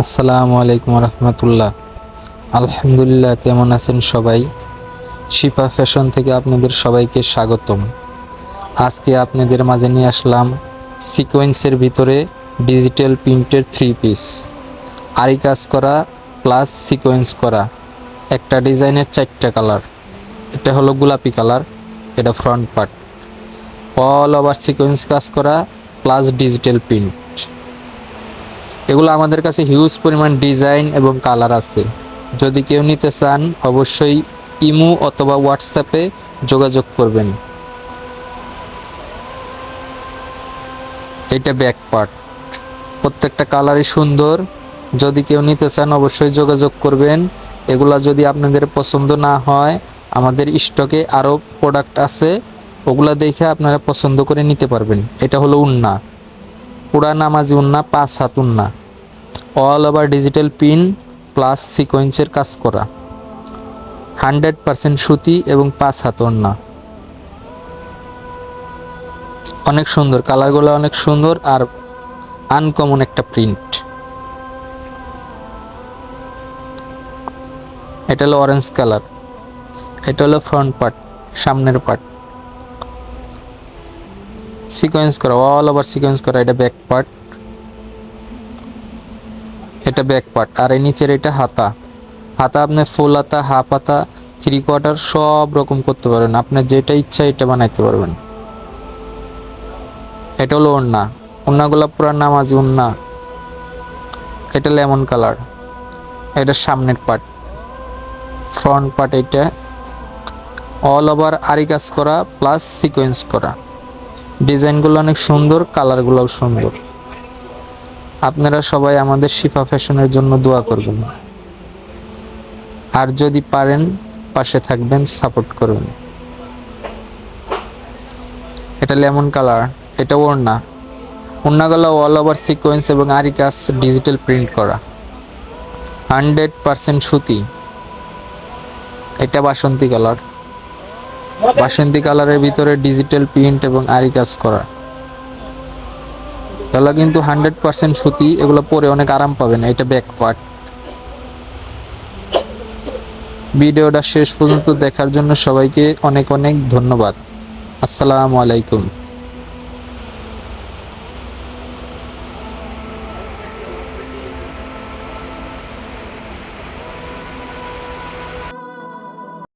আসসালামু আলাইকুম রহমতুল্লাহ। আলহামদুলিল্লাহ, কেমন আছেন সবাই? শিপা ফ্যাশন থেকে আপনাদের সবাইকে স্বাগতম। আজকে আপনাদের মাঝে নিয়ে আসলাম সিকোয়েন্সের ভিতরে ডিজিটাল প্রিন্টের থ্রি পিস আরি কাজ করা প্লাস সিকোয়েন্স করা। একটা ডিজাইনের চারটা কালার এটা হলো গোলাপি কালার এটা front part all over sequence কাজ করা প্লাস ডিজিটাল প্রিন্ট এগুলো আমাদের কাছে হিউজ পরিমাণ ডিজাইন এবং কালার আছে। যদি কেউ নিতে চান, অবশ্যই ইমু অথবা হোয়াটসঅ্যাপে যোগাযোগ করবেন। এটা ব্যাক পার্ট প্রত্যেকটা কালারই সুন্দর। যদি কেউ নিতে চান, অবশ্যই যোগাযোগ করবেন। এগুলা যদি আপনাদের পছন্দ না হয়, আমাদের স্টকে আরও প্রোডাক্ট আছে, ওগুলা দেখে আপনারা পছন্দ করে নিতে পারবেন। এটা হলো উন্না। পুরা নামাজি উন্না পাঁচ হাত উন্না all over digital pin plus সিকোয়েন্সের কাজ করা। হান্ড্রেড পারসেন্ট সুতি এবং পাঁচ হাত ওন্না অনেক সুন্দর, কালারগুলো অনেক সুন্দর আর আনকমন একটা প্রিন্ট এটা হলো অরেঞ্জ কালার এটা হলো ফ্রন্ট পার্ট সামনের পার্ট সিকোয়েন্স করা অল ওভার সিকোয়েন্স করা, এটা ব্যাক পার্ট এটা ব্যাক পার্ট আর এই নিচের এটা হাতা। হাতা আপনি ফুল হাতা হাফ হাতা থ্রি কোয়ার্টার সব রকম করতে পারবেন। আপনার যেটা ইচ্ছা এটা বানাইতে পারবেন। এটা হলো ওন্না ওন্নাগুলো পুরা নামাজি ওন্না এটা লেমন কালার। এটা সামনের পার্ট ফ্রন্ট পার্ট এটা। অল ওভার আরি কাজ করা প্লাস সিকোয়েন্স করা। ডিজাইনগুলো অনেক সুন্দর, কালারগুলোও সুন্দর। আপনারা সবাই আমাদের শিফা ফ্যাশনের জন্য দোয়া করবেন। আর যদি পারেন, পাশে থাকবেন, সাপোর্ট করবেন। এটা লেমন কালার, এটা ওড়না। ওড়নাগুলো অল ওভার সিকোয়েন্স এবং আরি কাজ ডিজিটাল প্রিন্ট করা। হান্ড্রেড পারসেন্ট সুতি। এটা বাসন্তী কালার। বাসন্তী কালারের ভিতরে ডিজিটাল প্রিন্ট এবং আরি কাজ করা। এগুলো কিন্তু হান্ড্রেড পার্সেন্ট সুতি, এগুলো পরে অনেক আরাম পাবেন, এটা ব্যাক পার্ট ভিডিওটা শেষ পর্যন্ত দেখার জন্য সবাইকে অনেক অনেক ধন্যবাদ। আসসালামু আলাইকুম।